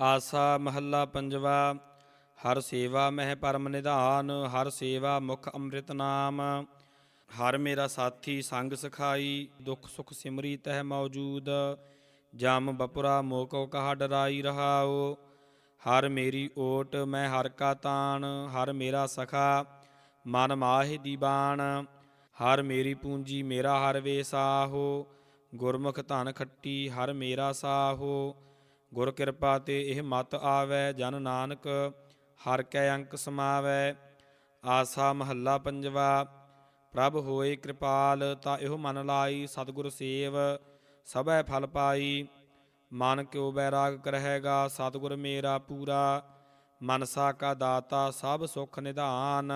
ਆਸਾ ਮਹੱਲਾ ਪੰਜਵਾ, ਹਰ ਸੇਵਾ ਮਹਿ ਪਰਮ ਨਿਧਾਨ, ਹਰ ਸੇਵਾ ਮੁਖ ਅੰਮ੍ਰਿਤ ਨਾਮ। ਹਰ ਮੇਰਾ ਸਾਥੀ ਸੰਗ ਸਖਾਈ, ਦੁਖ ਸੁਖ ਸਿਮਰੀ ਤਹਿ ਮੌਜੂਦ। ਜਮ ਬਪੁਰਾ ਮੋਕੋ ਕਹਾ ਡਰਾਈ ਰਹਾਓ ਹਰ ਮੇਰੀ ਓਟ ਮੈਂ ਹਰ ਕਾ ਤਾਣ, ਹਰ ਮੇਰਾ ਸਖਾ ਮਨ ਮਾਹਿ ਦੀਬਾਨ ਹਰ ਮੇਰੀ ਪੂੰਜੀ ਮੇਰਾ ਹਰ ਵੇਸਾਹੋ, ਗੁਰਮੁਖ ਧਨ ਖੱਟੀ ਹਰ ਮੇਰਾ ਸਾਹੋ। ਗੁਰ ਕਿਰਪਾ ਤੇ ਇਹ ਮਤ ਆਵੈ, ਜਨ ਨਾਨਕ ਹਰ ਕੈ ਅੰਕ ਸਮਾਵੈ, ਆਸਾ ਮਹੱਲਾ ਪੰਜਵਾ, ਪ੍ਰਭ ਹੋਏ ਕਿਰਪਾਲ, ਤਾਂ ਇਹੋ ਮਨ ਲਾਈ, ਸਤਿਗੁਰ ਸੇਵ, ਸਭੈ ਫਲ ਪਾਈ, ਮਨ ਕਿਉ ਬੈਰਾਗ ਕਰਹਿਗਾ, ਸਤਿਗੁਰ ਮੇਰਾ ਪੂਰਾ ਮਨਸਾ ਕਾ ਦਾਤਾ, ਸਭ ਸੁਖ ਨਿਧਾਨ,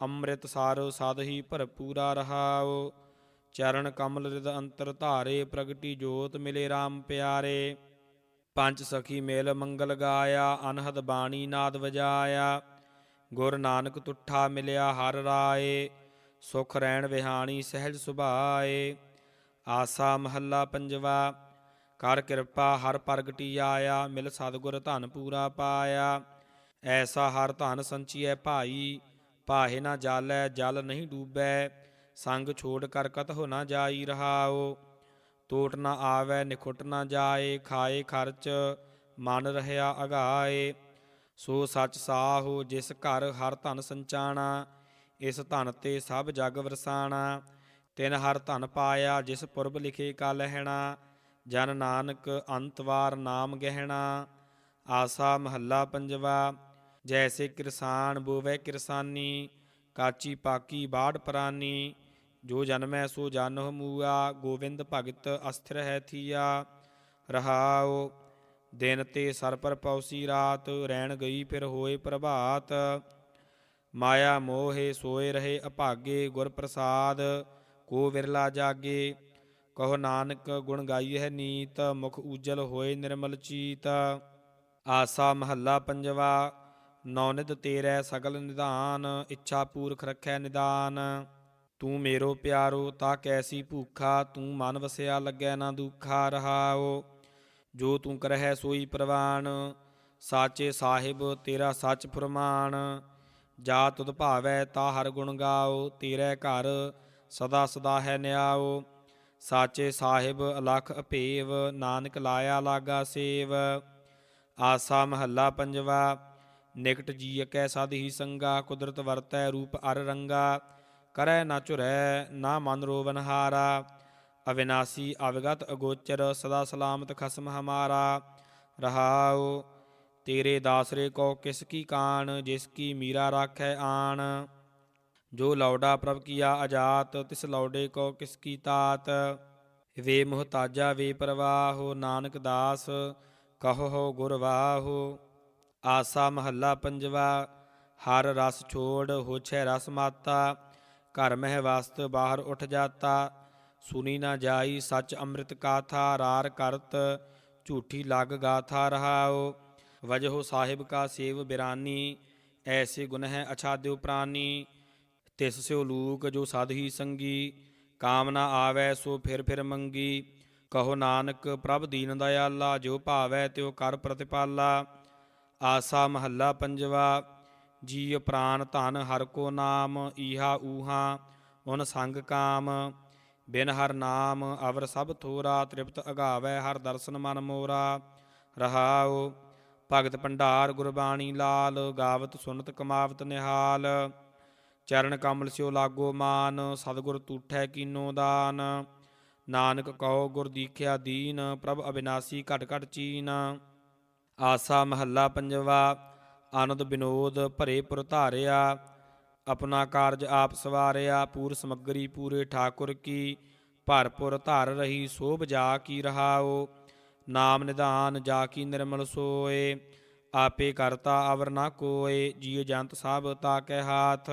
ਅੰਮ੍ਰਿਤ ਸਾਰੋ ਸਦ ਹੀ ਭਰਪੂਰਾ ਰਹਾਉ, ਚਰਨ ਕਮਲ ਰਿਦ ਅੰਤਰ ਧਾਰੇ, ਪ੍ਰਗਟੀ ਜੋਤ ਮਿਲੇ RAM ਪਿਆਰੇ। ਪੰਜ ਸਖੀ ਮੇਲ ਮੰਗਲ ਗਾਇਆ, ਅਨਹਦ ਬਾਣੀ ਨਾਦ ਵਜਾਇਆ। ਗੁਰ ਨਾਨਕ ਤੁਠਾ ਮਿਲਿਆ ਹਰ ਰਾਏ, ਸੁਖ ਰਹਿਣ ਵਿਹਾਣੀ ਸਹਿਜ ਸੁਭਾਏ। ਆਸਾ ਮਹੱਲਾ ਪੰਜਵਾ, ਕਰ ਕਿਰਪਾ ਹਰ ਪ੍ਰਗਟੀ ਆਇਆ, ਮਿਲ ਸਤਿਗੁਰ ਧਨ ਪੂਰਾ ਪਾਇਆ। ਐਸਾ ਹਰ ਧਨ ਸੰਚੀਐ ਭਾਈ ਪਾਹੇ ਨਾ ਜਾਲੈ, ਜਲ ਨਹੀਂ ਡੂਬੈ। ਸੰਗ ਛੋੜ ਕਰ ਕਤਹੁ ਨਾ ਜਾਈ ਰਹਾਓ ਟੋਟ ਨਾ ਆਵੈ, ਨਿਖੁੱਟ ਨਾ ਜਾਏ, ਖਾਏ ਖਰਚ, ਮਨ ਰਹਿਆ ਅਗਾਏ। ਸੋ ਸੱਚ ਸਾਹੋ, ਜਿਸ ਘਰ ਹਰ ਧਨ ਸੰਚਾਣਾ, ਇਸ ਧਨ ਤੇ ਸਭ ਜਗ ਵਰਸਾਣਾ। ਤਿਨ ਹਰ ਧਨ ਪਾਇਆ, ਜਿਸ ਪੁਰਬ ਲਿਖੇ ਕਾ ਲਹਿਣਾ ਜਨ ਨਾਨਕ ਅੰਤਵਾਰ ਨਾਮ ਗਹਿਣਾ। ਆਸਾ ਮਹੱਲਾ ਪੰਜਵਾ, ਜੈਸੇ ਕਿਰਸਾਨ ਬੋਵੇ ਕਿਰਸਾਨੀ, ਕਾਚੀ ਪਾਕੀ ਬਾੜ ਪ੍ਰਾਨੀ। ਜੋ ਜਨਮੈ ਸੋ ਜਨਹੁ ਮੂਆ ਗੋਵਿੰਦ ਭਗਤ ਅਸਥਿਰ ਹੈ ਥੀਆ, ਰਹਾਉ, ਦਿਨ ਤੇ ਸਰ ਪਰ ਪੌਸੀ ਰਾਤ ਰਹਿਣ ਗਈ ਫਿਰ ਹੋਏ ਪ੍ਰਭਾਤ, ਮਾਇਆ ਮੋਹੇ ਸੋਏ ਰਹੇ ਅਭਾਗੇ ਗੁਰ ਪ੍ਰਸਾਦ, ਕੋ ਵਿਰਲਾ ਜਾਗੇ, ਕਹੋ ਨਾਨਕ ਗੁਣ ਗਾਈ ਹੈ ਨੀਤ, ਮੁਖ ਉਜਲ ਹੋਏ ਨਿਰਮਲ ਚੀਤ, ਆਸਾ ਮਹੱਲਾ ਪੰਜਵਾ ਨੌਨਿਦ ਤੇਰੇ ਸਗਲ ਨਿਦਾਨ ਇੱਛਾ ਪੂਰਖ ਰੱਖੈ ਨਿਦਾਨ। ਤੂੰ ਮੇਰੋ ਪਿਆਰੋ, ਤਾ ਕੈਸੀ ਭੂਖਾ, ਤੂੰ ਮਨ ਵਸਿਆ ਲੱਗੈ ਨਾ ਦੁਖਾ ਰਹਾਓ। ਜੋ ਤੂੰ ਕਰਹਿ ਸੋਈ ਪ੍ਰਵਾਨ, ਸਾਚੇ ਸਾਹਿਬ ਤੇਰਾ ਸੱਚ ਫਰਮਾਨ। ਜਾ ਤੁਧ ਭਾਵੈ ਤਾ ਹਰ ਗੁਣ ਗਾਓ, ਤੇਰੇ ਘਰ ਸਦਾ ਸਦਾ ਹੈ ਨਿਆਓ। ਸਾਚੇ ਸਾਹਿਬ ਅਲਖ ਅਪੇਵ ਨਾਨਕ ਲਾਇਆ ਲਾਗਾ ਸੇਵ। ਆਸਾ ਮਹੱਲਾ ਪੰਜਵਾ, ਨਿਕਟ ਜੀ ਕੈ ਸਦ ਹੀ ਸੰਗਾ, ਕੁਦਰਤ ਵਰਤੈ ਰੂਪ ਅਰ ਰੰਗਾ। ਕਰੈ ਨਾ ਚੁਰੈ ਨਾ ਮਨ ਰੋਵਨ ਹਾਰਾ ਅਵਿਨਾਸੀ ਅਵਗਤ ਅਗੋਚਰ, ਸਦਾ ਸਲਾਮਤ ਖਸਮ ਹਮਾਰਾ। ਰਹਾਉ, ਤੇਰੇ ਦਾਸਰੇ ਕੋ ਕਿਸ ਕੀ ਕਾਣ, ਜਿਸ ਕੀ ਮੀਰਾ ਰਾਖੈ ਆਣ। ਜੋ ਲੌੜਾ ਪ੍ਰਭ ਕੀਆ ਅਜਾਤ, ਤਿਸ ਲੌੜੇ ਕੋ ਕਿਸ ਕੀ ਤਾਤ। ਵੇ ਮੁਹਤਾਜਾ ਵੇ ਪ੍ਰਵਾਹੋ, ਨਾਨਕ ਦਾਸ, ਕਹੋ ਗੁਰ ਵਾਹੋ। ਆਸਾ ਮਹੱਲਾ ਪੰਜਵਾ, ਹਰ ਰਸ ਛੋੜ, ਹੋਛੈ ਰਸ ਮਾਤਾ। ਘਰ ਮਹਿ ਵਸਤ ਬਾਹਰ ਉੱਠ ਜਾਤਾ, ਸੁਨੀ ਨਾ ਜਾਈ, ਸਚ ਅੰਮ੍ਰਿਤ ਕਾਥਾ, ਰਾਰ ਕਰਤ, ਝੂਠੀ ਲਗ ਗਾਥਾ ਰਹਾਓ ਵਜਹੁ ਸਾਹਿਬ ਕਾ ਸੇਵ ਬਿਰਾਨੀ, ਐਸੇ ਗੁਨ ਹੈ ਅਛਾਦਿਓ ਪ੍ਰਾਨੀ। ਤਿਸ ਸਿਓ ਲੂਕ ਜੋ ਸਾਧ ਹੀ ਸੰਗੀ ਕਾਮਨਾ ਆਵੈ ਸੋ ਫਿਰ ਫਿਰ ਮੰਗੀ। ਕਹੋ ਨਾਨਕ, ਪ੍ਰਭ ਦੀਨ ਦਇਆਲਾ, ਜੋ ਭਾਵੈ ਤਿਉ ਕਰ ਪ੍ਰਤਿਪਾਲਾ। ਆਸਾ ਮਹੱਲਾ ਪੰਜਵਾ ਜੀ ਪ੍ਰਾਨ ਧਨ ਹਰ ਕੋ ਨਾਮ, ਈਹਾ ਊਹਾ, ਉਨ ਸੰਗ ਕਾਮ। ਬਿਨ ਹਰ ਨਾਮ ਅਵਰ ਸਭ ਥੋਰਾ, ਤ੍ਰਿਪਤ ਅਗਾਵੈ ਹਰ ਦਰਸ਼ਨ ਮਨ ਮੋਰਾ। ਰਹਾਉ, ਭਗਤ ਭੰਡਾਰ ਗੁਰਬਾਣੀ ਲਾਲ, ਗਾਵਤ ਸੁਨਤ ਕਮਾਵਤ ਨਿਹਾਲ। ਚਰਨ ਕਮਲ ਸਿਓ ਲਾਗੋ ਮਾਨ, ਸਤਿਗੁਰ ਤੂਠੈ ਕੀਨੋ ਦਾਨ। ਨਾਨਕ ਕਹੋ ਗੁਰ ਦੀਖਿਆ ਦੀਨ, ਪ੍ਰਭ ਅਬਿਨਾਸੀ ਘਟ ਘਟ ਚੀਨ। ਆਸਾ ਮਹੱਲਾ ਪੰਜਵਾ ਆਨੰਦ ਬਿਨੋਦ ਭਰੇ ਪੁਰ ਧਾਰਿਆ, ਆਪਣਾ ਕਾਰਜ ਆਪ ਸਵਾਰਿਆ, ਪੂਰ ਸਮਗਰੀ ਪੂਰੇ ਠਾਕੁਰ ਕੀ ਭਰਪੁਰ ਧਾਰ ਰਹੀ ਸੋਭ ਜਾ ਕੀ ਰਹਾਓ ਨਾਮ ਨਿਧਾਨ ਜਾ ਕੀ ਨਿਰਮਲ ਸੋਏ, ਆਪੇ ਕਰਤਾ ਅਵਰ ਨਾ ਕੋਏ ਜੀਵ ਜੰਤ ਸਭ ਤਾ ਕੈ ਹਾਥ,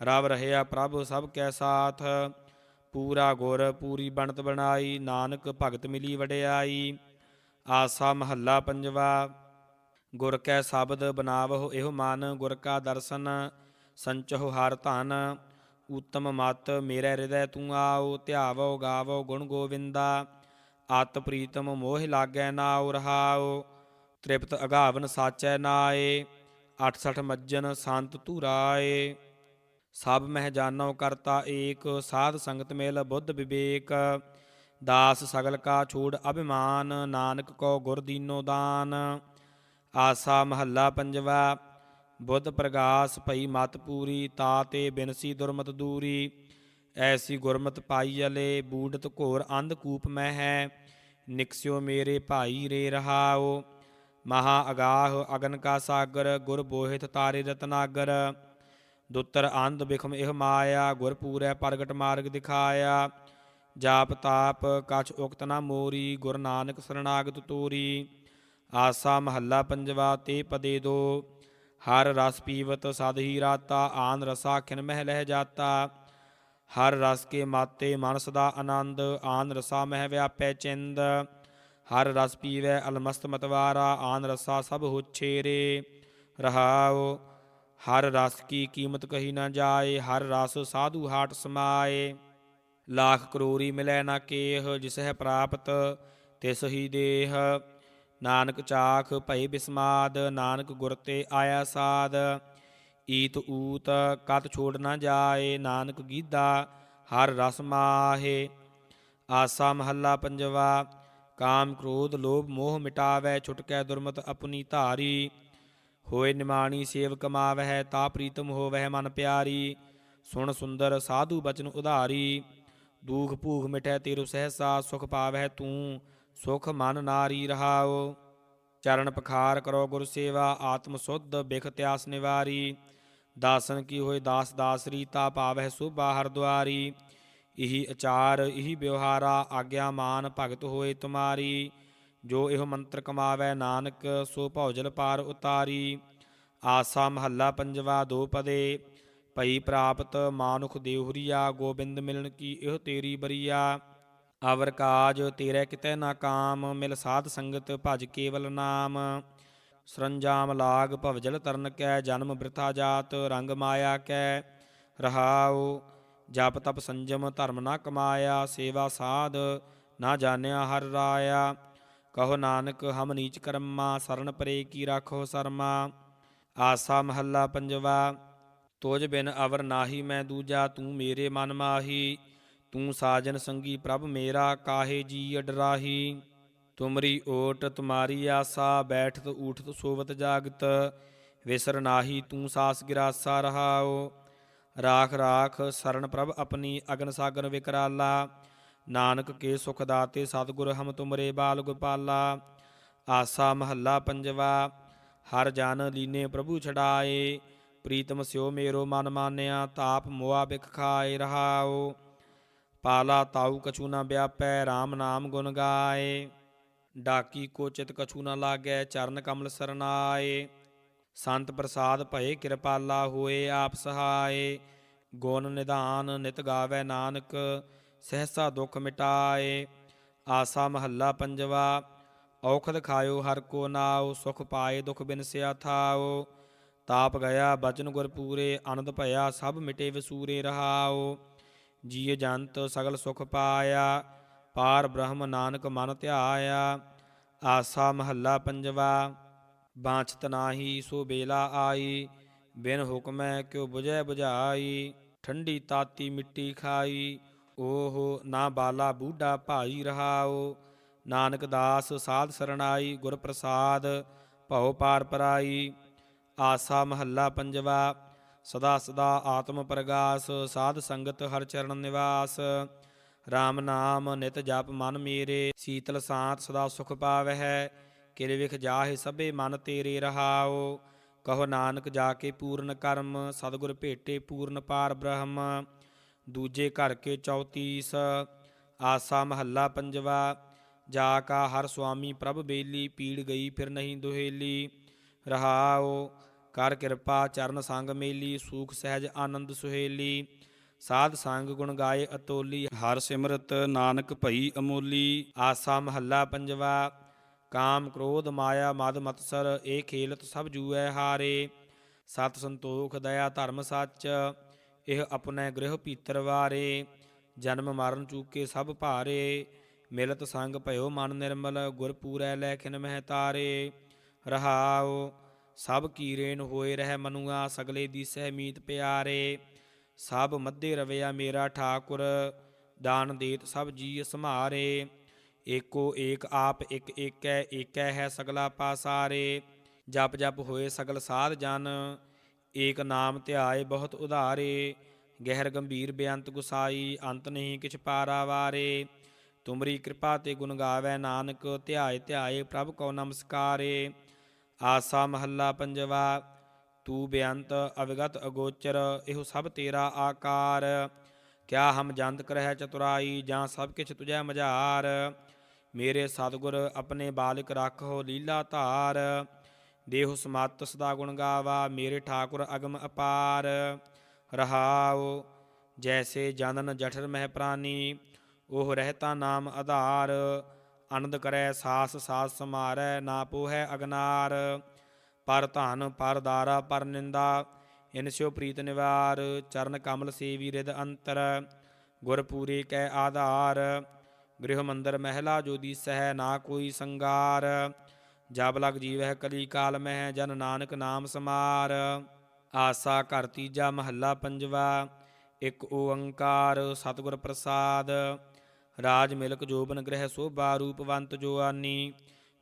ਰਵ ਰਹਿਆ ਪ੍ਰਭ ਸਭ ਕੈ ਸਾਥ, ਪੂਰਾ ਗੁਰ ਪੂਰੀ ਬਣਤ ਬਣਾਈ, ਨਾਨਕ ਭਗਤ ਮਿਲੀ ਵਡਿਆਈ, ਆਸਾ ਮਹੱਲਾ ਪੰਜਵਾ ਗੁਰ ਕੈ ਸ਼ਬਦ ਬਨਾਵਹੁ, ਇਹੋ ਮਨ ਗੁਰ ਕਾ ਦਰਸ਼ਨ ਸੰਚਹੁ ਹਰ ਧਨ। ਉਤਮ ਮਤ ਮੇਰੇ ਹਿਰਦੈ ਤੂੰ ਆਓ, ਧਿਆਵੋ, ਗਾਵੋ ਗੁਣ ਗੋਵਿੰਦਾ। ਅਤ ਪ੍ਰੀਤਮ ਮੋਹਿ ਲਾਗੈ ਨਾਉ ਰਹਾਉ ਤ੍ਰਿਪਤ ਅਗਾਵਨ ਸਾਚੈ ਨਾਏ। 68 ਮੱਜਨ ਸੰਤ ਧੂਰਾਏ। ਸਭ ਮਹਿ ਜਾਣੋ ਕਰਤਾ ਏਕ, ਸਾਧ ਸੰਗਤ ਮੇਲ ਬੁੱਧ ਵਿਵੇਕ। ਦਾਸ ਸਗਲ ਕਾ ਛੋੜ ਅਭਿਮਾਨ, ਨਾਨਕ ਕੋ ਗੁਰ ਦੀਨੋ ਦਾਨ। ਆਸਾ ਮਹੱਲਾ ਪੰਜਵਾ, ਬੁੱਧ ਪ੍ਰਗਾਸ ਭਈ ਮਤ ਪੂਰੀ ਤਾਤੇ ਬਿਨਸੀ ਦੁਰਮਤ ਦੂਰੀ। ਐਸੀ ਗੁਰਮਤ ਪਾਈ ਅਲੇ, ਬੂਡਤ ਘੋਰ ਅੰਧ ਕੂਪ ਮੈਂ ਹੈ, ਨਿਕਸਿਓ ਮੇਰੇ ਭਾਈ ਰੇ ਰਹਾਓ ਮਹਾ ਅਗਾਹ ਅਗਨ ਕਾ ਸਾਗਰ, ਗੁਰ ਬੋਹਿਤ ਤਾਰੇ ਰਤਨਾਗਰ। ਦੁੱਤਰ ਅੰਧ ਬਿਖਮ ਇਹ ਮਾਇਆ, ਗੁਰ ਪੂਰੈ ਪ੍ਰਗਟ ਮਾਰਗ ਦਿਖਾਇਆ। ਜਾਪ ਤਾਪ ਕਛ ਉਕਤ ਨਾ ਮੋਰੀ, ਗੁਰ ਨਾਨਕ ਸਰਣਾਗਤ ਤੋਰੀ। ਆਸਾ ਮਹੱਲਾ ਪੰਜਵਾ, ਤੇ ਪਦੇ ਦੋ। ਹਰ ਰਸ ਪੀਵਤ ਸਦ ਹੀ ਰਾਤਾ, ਆਨ ਰਸਾ ਖਿਨ ਮਹਿ ਲਹਿ ਜਾਤਾ। ਹਰ ਰਸ ਕੇ ਮਾਤੇ ਮਨ ਸਦਾ ਆਨੰਦ, ਆਨ ਰਸਾ ਮਹਿ ਵਿਆਪੈ ਚਿੰਦ। ਹਰ ਰਸ ਪੀਵੈ ਅਲਮਸਤ ਮਤਵਾਰਾ, ਆਨ ਰਸਾ ਸਭ ਹੋਛੇਰੇ। ਰਹਾਉ, ਹਰ ਰਸ ਕੀ ਕੀਮਤ ਕਹੀ ਨਾ ਜਾਏ, ਹਰ ਰਸ ਸਾਧੂ ਹਾਟ ਸਮਾਏ। ਲੱਖ ਕਰੋੜੀ ਮਿਲੈ ਨਾ ਕੇਹ ਜਿਸ ਹੈ ਪ੍ਰਾਪਤ ਤਿਸ ਹੀ ਦੇਹ। ਨਾਨਕ ਚਾਖ ਭਈ ਬਿਸਮਾਦ, ਨਾਨਕ ਗੁਰ ਤੇ ਆਇਆ ਸਾਧ। ਈਤ ਊਤ ਕਤ ਛੋੜ ਨਾ ਜਾਏ, ਨਾਨਕ ਗੀਦਾ ਹਰ ਰਸ ਮਾਹੇ। ਆਸਾ ਮਹੱਲਾ ਪੰਜਵਾ, ਕਾਮ ਕ੍ਰੋਧ ਲੋਭ ਮੋਹ ਮਿਟਾਵੈ ਛੁਟਕੈ ਦੁਰਮਤ ਆਪਣੀ ਧਾਰੀ। ਹੋਏ ਨਿਮਾਣੀ ਸੇਵ ਕਮਾਵਹਿ, ਤਾ ਪ੍ਰੀਤਮ ਹੋਵਹਿ ਮਨ ਪਿਆਰੀ। ਸੁਣ ਸੁੰਦਰ ਸਾਧੂ ਬਚਨ ਉਧਾਰੀ। ਦੂਖ ਭੂਖ ਮਿਟੈ ਤੇਰੂ ਸਹਸਾ, ਸੁਖ ਪਾਵਹਿ ਤੂੰ। ਸੁਖ ਮਨ ਨਾਰੀ ਰਹਾਓ ਚਰਨ ਪਖਾਰ ਕਰੋ ਗੁਰ ਸੇਵਾ, ਆਤਮ ਸੁਧ ਬਿਖ ਤਿਆਸ ਨਿਵਾਰੀ। ਦਾਸਨ ਕੀ ਹੋਏ ਦਾਸ ਦਾਸਰੀ, ਤਾ ਪਾਵਹਿ ਸੁਭਾ ਹਰ ਦੁਆਰੀ। ਇਹੀ ਆਚਾਰ ਇਹੀ ਵਿਵਹਾਰਾ, ਆਗਿਆ ਮਾਨ ਭਗਤ ਹੋਏ ਤੁਮਾਰੀ। ਜੋ ਇਹੋ ਮੰਤਰ ਕਮਾਵੈ ਨਾਨਕ, ਸੋ ਭੌਜਲ ਪਾਰ ਉਤਾਰੀ। ਆਸਾ ਮਹੱਲਾ ਪੰਜਵਾ ਦੋ ਪਦੇ, ਭਈ ਪ੍ਰਾਪਤ ਮਾਨੁਖ ਦੇਹੁਰੀਆ, ਗੋਬਿੰਦ ਮਿਲਣ ਕੀ ਇਹ ਤੇਰੀ ਬਰੀਆ। ਅਵਰ ਕਾਜ ਤੇਰੇ ਕਿਤੇ ਨਾ ਕਾਮ, ਮਿਲ ਸਾਧ ਸੰਗਤ ਭਜ ਕੇਵਲ ਨਾਮ। ਸਰੰਜਾਮ ਲਾਗ ਭਵਜਲ ਤਰਨ ਕੈ, ਜਨਮ ਬ੍ਰਿਥਾ ਜਾਤ ਰੰਗ ਮਾਇਆ ਕੈ। ਰਹਾਉ, ਜਪ ਤਪ ਸੰਜਮ ਧਰਮ ਨਾ ਕਮਾਇਆ, ਸੇਵਾ ਸਾਧ ਨਾ ਜਾਣਿਆ ਹਰ ਰਾਇਆ। ਕਹੋ ਨਾਨਕ, ਹਮ ਨੀਚ ਕਰਮਾ, ਸਰਨ ਪਰੇ ਕੀ ਰਾਖੋ ਸਰਮਾ। ਆਸਾ ਮਹੱਲਾ ਪੰਜਵਾ ਤੋਜ ਬਿਨ ਅਵਰ ਨਾਹੀ ਮੈਂ ਦੂਜਾ, ਤੂੰ ਮੇਰੇ ਮਨ ਮਾਹੀ। ਤੂੰ ਸਾਜਨ ਸੰਗੀ ਪ੍ਰਭ ਮੇਰਾ, ਕਾਹੇ ਜੀ ਅਡਰਾਹੀ? ਤੁਮਰੀ ਓਟ ਤੁਮਾਰੀ ਆਸਾ, ਬੈਠਤ ਊਠਤ ਸੋਵਤ ਜਾਗਤ। ਵਿਸਰ ਨਾਹੀ ਤੂੰ ਸਾਸ ਗਿਰਾਸਾ ਰਹਾਓ ਰਾਖ ਰਾਖ ਸਰਣ ਪ੍ਰਭ ਆਪਣੀ ਅਗਨ ਸਾਗਰ ਵਿਕਰਾਲਾ। ਨਾਨਕ ਕੇ ਸੁਖ ਦਾਤੇ ਸਤਿਗੁਰ ਹਮ ਤੁਮਰੇ ਬਾਲ ਗੋਪਾਲਾ। ਆਸਾ ਮਹੱਲਾ ਪੰਜਵਾ, ਹਰ ਜਨ ਲੀਨੇ ਪ੍ਰਭੂ ਛਡਾਏ। ਪ੍ਰੀਤਮ ਸਿਓ ਮੇਰੋ ਮਨ ਮਾਨਿਆ, ਤਾਪ ਮੋਆ ਬਿਖ ਖਾਏ ਰਹਾਓ ਪਾਲਾ ਤਾਉ ਕਛੂ ਨਾ ਵਿਆਪੈ RAM ਨਾਮ ਗੁਣ ਗਾਏ। ਡਾਕੀ ਕੋ ਚਿਤ ਕਛੂ ਨਾ ਲਾਗੈ, ਚਰਨ ਕਮਲ ਸਰਨਾਏ। ਸੰਤ ਪ੍ਰਸਾਦ ਭਏ ਕਿਰਪਾਲਾ ਹੋਏ, ਆਪ ਸਹਾਏ। ਗੁਣ ਨਿਧਾਨ ਨਿਤ ਗਾਵੇ ਨਾਨਕ, ਸਹਸਾ ਦੁਖ ਮਿਟਾਏ। ਆਸਾ ਮਹੱਲਾ ਪੰਜਵਾ, ਔਖਦ ਖਾਇਓ ਹਰ ਕੋ ਨਾਉ, ਸੁਖ ਪਾਏ ਦੁਖ ਬਿਨਸਿਆ ਥਾਓ ਤਾਪ ਗਿਆ ਬਚਨ ਗੁਰ ਪੂਰੇ, ਆਨੰਦ ਭਇਆ ਸਭ ਮਿਟੇ ਵਸੂਰੇ ਰਹਾਓ ਜੀਅ ਜੰਤ ਸਗਲ ਸੁਖ ਪਾਇਆ, ਪਾਰ ਬ੍ਰਹਮ ਨਾਨਕ ਮਨ ਧਿਆਇਆ, ਆਸਾ ਮਹੱਲਾ ਪੰਜਵਾ, ਬਾਂਛਤ ਨਾਹੀ ਸੋ ਬੇਲਾ ਆਈ, ਬਿਨ ਹੁਕਮੈ ਕਿਉ 부ਝੈ 부ਝਾਈ ਠੰਡੀ ਤਾਤੀ ਮਿੱਟੀ ਖਾਈ, ਓਹ ਨਾ ਬਾਲਾ ਬੂਢਾ ਭਾਈ ਰਹਾਓ ਨਾਨਕ ਦਾਸ ਸਾਧ ਸਰਣਾਈ ਗੁਰ ਪ੍ਰਸਾਦ ਭਉ ਪਾਰ ਪਰਾਈ, ਆਸਾ ਮਹੱਲਾ ਪੰਜਵਾ ਸਦਾ ਸਦਾ ਆਤਮ ਪ੍ਰਗਾਸ, ਸਾਧ ਸੰਗਤ ਹਰ ਚਰਨ ਨਿਵਾਸ। RAM ਨਾਮ ਨਿਤ ਜਪ ਮਨ ਮੇਰੇ, ਸੀਤਲ ਸਾਤ ਸਦਾ ਸੁਖ ਪਾਵਹਿ। ਕਿਰ ਵਿਖ ਜਾਹੇ ਸਭੇ ਮਨ ਤੇਰੇ ਰਹਾਓ ਕਹੋ ਨਾਨਕ ਜਾ ਕੇ ਪੂਰਨ ਕਰਮ, ਸਤਿਗੁਰ ਭੇਟੇ ਪੂਰਨ ਪਾਰ ਬ੍ਰਹਮ। ਦੂਜੇ ਘਰ ਕੇ 34 ਆਸਾ ਮਹੱਲਾ ਪੰਜਵਾ। ਜਾ ਕਾ ਹਰ ਸੁਆਮੀ ਪ੍ਰਭ ਬੇਲੀ, ਪੀੜ ਗਈ ਫਿਰ ਨਹੀਂ ਦੁਹੇਲੀ। ਰਹਾਓ ਕਰ ਕਿਰਪਾ, ਚਰਨ ਸੰਗ ਮੇਲੀ, ਸੂਖ ਸਹਿਜ ਆਨੰਦ ਸੁਹੇਲੀ। ਸਾਧ ਸੰਗ ਗੁਣ ਗਾਏ ਅਤੋਲੀ। ਹਰ ਸਿਮਰਤ ਨਾਨਕ ਭਈ ਅਮੋਲੀ। ਆਸਾ ਮਹੱਲਾ ਪੰਜਵਾ। ਕਾਮ ਕ੍ਰੋਧ ਮਾਇਆ ਮਦ ਮਤਸਰ ਇਹ ਖੇਲਤ ਸਭ ਜੂਐ ਹਾਰੇ। ਸਤ ਸੰਤੋਖ ਦਇਆ ਧਰਮ ਸੱਚ, ਇਹ ਆਪਣੇ ਗ੍ਰਹਿ ਪੀਤਰ ਵਾਰੇ। ਜਨਮ ਮਰਨ ਚੂਕੇ ਸਭ ਭਾਰੇ। ਮਿਲਤ ਸੰਗ ਭਇਓ ਮਨ ਨਿਰਮਲ, ਗੁਰ ਪੂਰੈ ਲੈਖਿਨ ਮਹਿ ਤਾਰੇ। ਰਹਾਉ ਸਭ ਕੀਰੇਨ ਹੋਏ ਰਹਿ ਮਨੁਆ, ਸਗਲੇ ਦੀ ਸਹਿਮੀਤ ਪਿਆਰੇ। ਸਭ ਮੱਧੇ ਰਵਿਆ ਮੇਰਾ ਠਾਕੁਰ, ਦਾਨ ਦੇਤ ਸਭ ਜੀ ਸਮਾਰੇ ਏਕੋ ਏਕ ਆਪ ਇਕ ਏਕੈ ਏਕੈ ਹੈ ਸਗਲਾ ਪਾਸਾਰੇ। ਜਪ ਜਪ ਹੋਏ ਸਗਲ ਸਾਧ ਜਨ, ਏਕ ਨਾਮ ਧਿਆਏ ਬਹੁਤ ਉਧਾਰੇ। ਗਹਿਰ ਗੰਭੀਰ ਬੇਅੰਤ ਗੁਸਾਈ, ਅੰਤ ਨਹੀਂ ਕਿਛ ਪਾਰਾਵਾਰੇ ਤੁਮਰੀ ਕਿਰਪਾ ਤੇ ਗੁਣ ਗਾਵੇ ਨਾਨਕ, ਧਿਆਏ ਧਿਆਏ ਪ੍ਰਭ ਕੋ ਨਮਸਕਾਰੇ। ਆਸਾ ਮਹੱਲਾ ਪੰਜਵਾ, ਤੂੰ ਬੇਅੰਤ ਅਵਗਤ ਅਗੋਚਰ, ਇਹੋ ਸਭ ਤੇਰਾ ਆਕਾਰ। ਕਿਆ ਹਮ ਜੰਤ ਕਰਹਿ ਚਤੁਰਾਈ, ਜਾਂ ਸਭ ਕਿਛ ਤੁਝੈ ਮਝਾਰ। ਮੇਰੇ ਸਤਿਗੁਰ ਆਪਣੇ ਬਾਲਕ ਰੱਖੋ ਲੀਲਾ ਧਾਰ। ਦੇਹੁ ਸਮਤ ਸਦਾ ਗੁਣ ਗਾਵਾ, ਮੇਰੇ ਠਾਕੁਰ ਅਗਮ ਅਪਾਰ। ਰਹਾਉ, ਜੈਸੇ ਜਨਨ ਜਠਰ ਮਹਿ ਪ੍ਰਾਨੀ, ਉਹ ਰਹਿਤਾ ਨਾਮ ਆਧਾਰ। ਆਨੰਦ ਕਰੈ, ਸਾਸ ਸਾਸ ਸਮਾਰੈ ਨਾ ਪੋਹੈ ਅਗਨਾਰ। ਪਰ ਧਨ, ਪਰ ਦਾਰਾ, ਪਰ ਨਿੰਦਾ, ਇਨ ਸਿਓ ਪ੍ਰੀਤ ਨਿਵਾਰ। ਚਰਨ ਕਮਲ ਸੇਵੀ ਰਿਦ ਅੰਤਰ, ਗੁਰ ਪੂਰੇ ਕੈ ਆਧਾਰ। ਗ੍ਰਹਿ ਮੰਦਰ ਮਹਿਲਾ ਜੋ ਦੀਸਹਿ, ਨਾ ਕੋਈ ਸੰਗਾਰ। ਜਬ ਲਗ ਜੀਵਹਿ ਕਲੀ ਕਾਲ ਮਹਿ, ਜਨ ਨਾਨਕ ਨਾਮ ਸਮਾਰ। ਆਸਾ ਘਰ ਤੀਜਾ ਮਹੱਲਾ ਪੰਜਵਾ, ਇੱਕ ਓੰਕਾਰ, ਸਤਿਗੁਰ ਪ੍ਰਸਾਦ। ਰਾਜ ਮਿਲਕ ਜੋਬਨ ਗ੍ਰਹਿ ਸੋਭਾ ਰੂਪਵੰਤ ਜੋ ਆਨੀ।